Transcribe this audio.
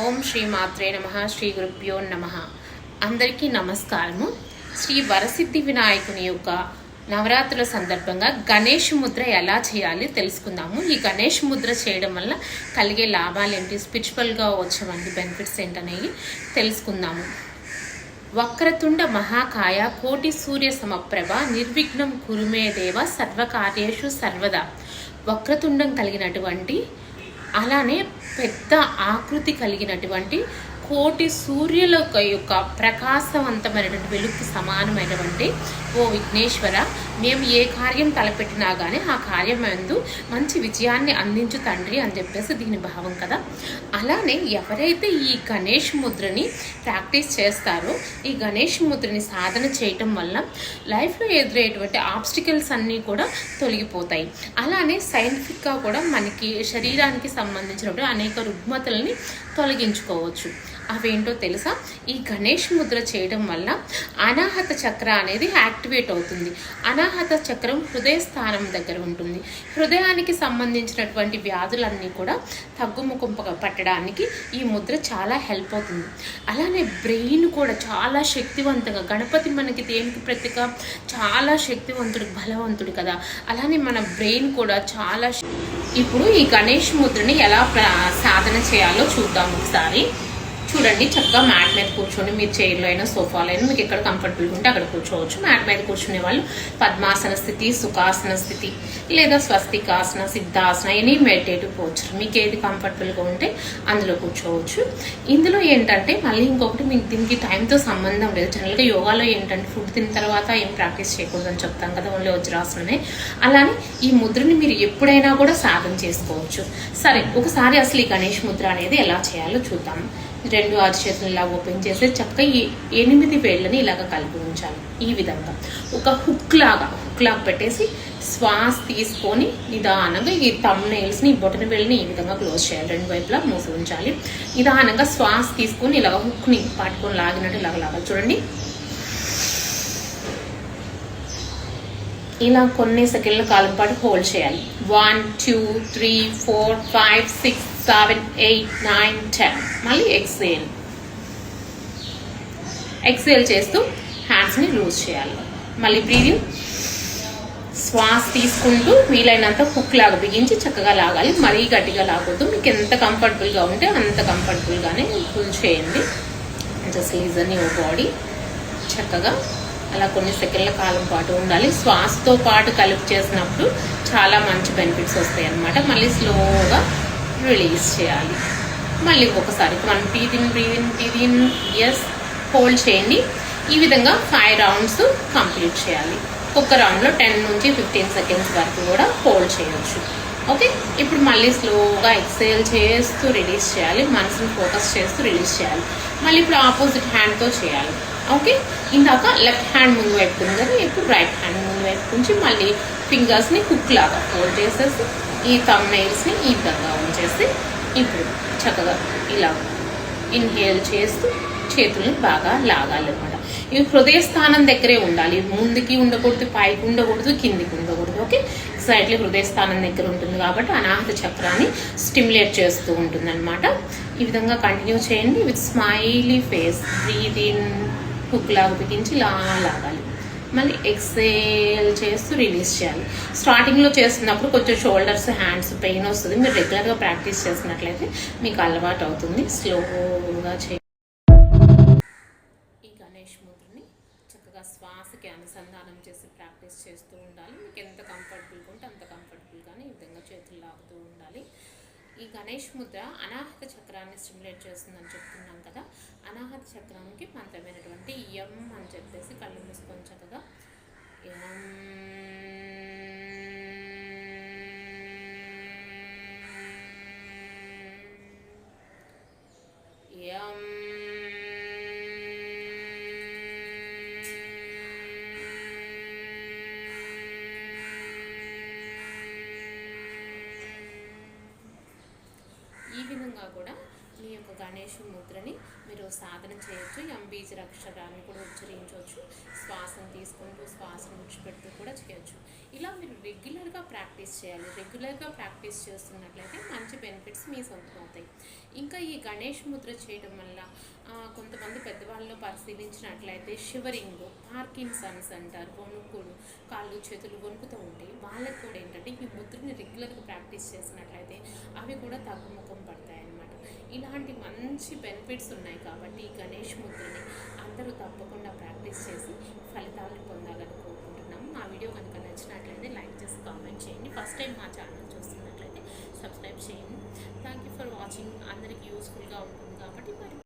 ఓం శ్రీ మాత్రే నమ శ్రీ గురుభ్యో నమ. అందరికీ నమస్కారము. శ్రీ వరసిద్ధి వినాయకుని యొక్క నవరాత్రుల సందర్భంగా గణేష్ ముద్ర ఎలా చేయాలి తెలుసుకుందాము. ఈ గణేష్ ముద్ర చేయడం వల్ల కలిగే లాభాలు ఏంటి? స్పిరిచువల్గా వచ్చేవంటి బెనిఫిట్స్ ఏంటనేవి తెలుసుకుందాము. వక్రతుండ మహాకాయ కోటి సూర్య సమప్రభ నిర్విఘ్నం కురుమే దేవ సర్వకార్యేషు సర్వదా. వక్రతుండం కలిగినటువంటి అలానే పెద్ద ఆకృతి కలిగినటువంటి కోటి సూర్యుల యొక్క ప్రకాశవంతమైనటువంటి వెలుగుకి సమానమైనటువంటి ఓ విఘ్నేశ్వర మేము ఏ కార్యం తలపెట్టినా కానీ ఆ కార్యం ఎందు మంచి విజయాన్ని అందించు తండ్రి అని చెప్పేసి దీని భావం కదా. అలానే ఎవరైతే ఈ గణేష్ ముద్రని ప్రాక్టీస్ చేస్తారో ఈ గణేష్ ముద్రని సాధన చేయటం వల్ల లైఫ్లో ఎదురయ్యేటువంటి ఆబ్స్టికల్స్ అన్నీ కూడా తొలగిపోతాయి. అలానే సైంటిఫిక్గా కూడా మనకి శరీరానికి సంబంధించినప్పుడు అనేక రుగ్మతల్ని తొలగించుకోవచ్చు. అవేంటో తెలుసా? ఈ గణేష్ ముద్ర చేయడం వల్ల అనాహత చక్ర అనేది యాక్టివేట్ అవుతుంది. అనాహత చక్రం హృదయ స్థానం దగ్గర ఉంటుంది. హృదయానికి సంబంధించినటువంటి వ్యాధులన్నీ కూడా తగ్గుముఖం పట్టడానికి ఈ ముద్ర చాలా హెల్ప్ అవుతుంది. అలానే బ్రెయిన్ కూడా చాలా శక్తివంతంగా గణపతి మనకి దేనికి ప్రత్యేక చాలా శక్తివంతుడు బలవంతుడు కదా. అలానే మన బ్రెయిన్ కూడా చాలా ఇప్పుడు ఈ గణేష్ ముద్రని ఎలా సాధన చేయాలో చూద్దాం ఒకసారి. చూడండి చక్కగా మ్యాట్ మీద కూర్చొని మీరు చైర్లో అయినా సోఫాలో అయినా మీకు ఎక్కడ కంఫర్టబుల్గా ఉంటే అక్కడ కూర్చోవచ్చు. మ్యాట్ మీద కూర్చునే వాళ్ళు పద్మాసన స్థితి సుఖాసన స్థితి లేదా Swastikasana Siddhasana any meditative posture మీకు ఏది కంఫర్టబుల్గా ఉంటే అందులో కూర్చోవచ్చు. ఇందులో ఏంటంటే మళ్ళీ ఇంకొకటి మీకు దీనికి టైంతో సంబంధం లేదు. జనరల్గా యోగాలో ఏంటంటే ఫుడ్ తిన్న తర్వాత ఏం ప్రాక్టీస్ చేయకూడదని చెప్తాం కదా ఓన్లీ వజ్రాసనమే. అలానే ఈ ముద్రని మీరు ఎప్పుడైనా కూడా సాధన చేసుకోవచ్చు. సరే ఒకసారి అసలు ఈ గణేష్ ముద్ర అనేది ఎలా చేయాలో చూద్దాం. రెండు ఆరు చేతులు ఇలా ఓపెన్ చేసి చక్కగా ఎనిమిది వేళ్ళని ఇలాగ కలిపి ఉంచాలి. ఈ విధంగా. ఒక హుక్ లాగా హుక్ లాగా పెట్టేసి శ్వాస తీసుకొని నిదానంగా ఈ తమ్ నెయిల్స్ని బొటన వేళ్ళని ఈ విధంగా క్లోజ్ చేయాలి. రెండు వైపులా మూసి ఉంచాలి. నిదానంగా శ్వాస తీసుకొని ఇలాగ హుక్ని పట్టుకొని లాగినట్టు ఇలాగ లాగాలి. చూడండి. ఇలా కొన్ని సెకండ్ల కాలం పాటు హోల్డ్ చేయాలి. One two three four five six seven eight nine ten మళ్ళీ ఎక్సేల్ ఎక్సేల్ చేస్తూ హ్యాండ్స్ని లూజ్ చేయాలి. మళ్ళీ బ్రీదింగ్ శ్వాస తీసుకుంటూ వీలైనంత హుక్ లాగా బిగించి చక్కగా లాగాలి. మరీ గట్టిగా లాగొద్దు. మీకు ఎంత కంఫర్టబుల్గా ఉంటే అంత కంఫర్టబుల్గానే ఫుల్ చేయండి. జస్ట్ లీజన్ యువర్ బాడీ చక్కగా అలా కొన్ని సెకండ్ల కాలం పాటు ఉండాలి. శ్వాసతో పాటు కలిపి చేసినప్పుడు చాలా మంచి బెనిఫిట్స్ వస్తాయి అన్నమాట మళ్ళీ స్లోగా రిలీజ్ చేయాలి. మళ్ళీ ఒకసారి వన్ బ్రీదిన్ బ్రీదిన్ బ్రీదిన్ ఎస్ హోల్డ్ చేయండి. ఈ విధంగా ఫైవ్ రౌండ్స్ కంప్లీట్ చేయాలి. ఒక్క రౌండ్లో టెన్ నుంచి ఫిఫ్టీన్ సెకండ్స్ వరకు కూడా హోల్డ్ చేయొచ్చు. ఓకే ఇప్పుడు మళ్ళీ స్లోగా ఎక్సైల్ చేస్తూ రిలీజ్ చేయాలి. మనసుని ఫోకస్ చేస్తూ రిలీజ్ చేయాలి. మళ్ళీ ఇప్పుడు ఆపోజిట్ హ్యాండ్తో చేయాలి. ఓకే ఇందాక లెఫ్ట్ హ్యాండ్ ముందు పెట్టుకుంది కదా ఇప్పుడు రైట్ హ్యాండ్ ముందు వైపు మళ్ళీ ఫింగర్స్ని కుక్ లాగా ఫోల్డ్ చేసేసి ఈ తమ్ నెయిల్స్ని ఈ విధంగా ఉంచేసి ఇప్పుడు చక్కగా ఇలా ఇన్హేల్ చేస్తూ చేతుల్ని బాగా లాగాలి అనమాట ఇవి హృదయ స్థానం దగ్గరే ఉండాలి. ముందుకి ఉండకూడదు పైకి ఉండకూడదు కిందికి ఉండకూడదు. ఓకే ఎగ్జాక్ట్లీ హృదయ స్థానం దగ్గర ఉంటుంది కాబట్టి అనాహత చక్రాన్ని స్టిమ్యులేట్ చేస్తూ ఉంటుంది అనమాట ఈ విధంగా కంటిన్యూ చేయండి with smiley face breathe in hook లాగా బిగించి ఇలా లాగాలి. మళ్ళీ ఎక్సేల్ చేస్తూ రిలీజ్ చేయాలి. స్టార్టింగ్లో చేస్తున్నప్పుడు కొంచెం షోల్డర్స్ హ్యాండ్స్ పెయిన్ వస్తుంది. మీరు రెగ్యులర్గా ప్రాక్టీస్ చేసినట్లయితే మీకు అలవాటు అవుతుంది. స్లోగా చేయాలి ఈ గణేష్ ముద్రని చక్కగా శ్వాసకి అనుసంధానం చేసి ప్రాక్టీస్ చేస్తూ ఉండాలి. మీకు ఎంత కంఫర్టబుల్గా ఉంటే అంత కంఫర్టబుల్గానే ఈ విధంగా చేతులు లాగుతూ ఉండాలి ఈ గణేష్ ముద్ర అనాహత చక్రాన్ని స్టిమ్యులేట్ చేస్తుందని చెప్తున్నాం కదా. అనాహత చక్రానికి మంత్రమైనటువంటి ఎం అని చెప్పేసి కళ్ళు మూసుకొని చక్కగా ఎం ఈ కూడా మీ యొక్క గణేష్ ముద్రని మీరు సాధన చేయొచ్చు. ఎం బీజ అక్షరాన్ని కూడా ఉచ్చరించవచ్చు. శ్వాసం తీసుకుంటూ శ్వాసను విడిచిపెడుతూ కూడా చేయొచ్చు. ఇలా మీరు రెగ్యులర్గా ప్రాక్టీస్ చేయాలి. రెగ్యులర్గా ప్రాక్టీస్ చేస్తున్నట్లయితే మంచి బెనిఫిట్స్ మీ సొంతం అవుతాయి. ఇంకా ఈ గణేష్ ముద్ర చేయడం వల్ల కొంతమంది పెద్దవాళ్ళు పరిశీలించినట్లయితే షివరింగ్ పార్కిన్సన్స్ అంటారు వణుకులు కాళ్ళు చేతులు వణుకుతూ ఉంటాయి. వాళ్ళకి కూడా ఏంటంటే ఈ ముద్రని రెగ్యులర్గా ప్రాక్టీస్ చేసినట్లయితే అవి కూడా తగ్గుముఖం పడతాయి అన్నమాట ఇలాంటి మంచి బెనిఫిట్స్ ఉన్నాయి కాబట్టి ఈ గణేష్ ముద్రని అందరూ తప్పకుండా ప్రాక్టీస్ చేసి ఫలితాలు ఫలితాలను పొందాలని కోరుకుంటున్నాము. మా వీడియో కనుక నచ్చినట్లయితే లైక్ చేసి కామెంట్ చేయండి. ఫస్ట్ టైం మా ఛానల్ చూస్తున్నట్లయితే సబ్స్క్రైబ్ చేయండి. థ్యాంక్ యూ ఫర్ వాచింగ్ అందరికీ యూస్ఫుల్గా ఉంటుంది కాబట్టి మరి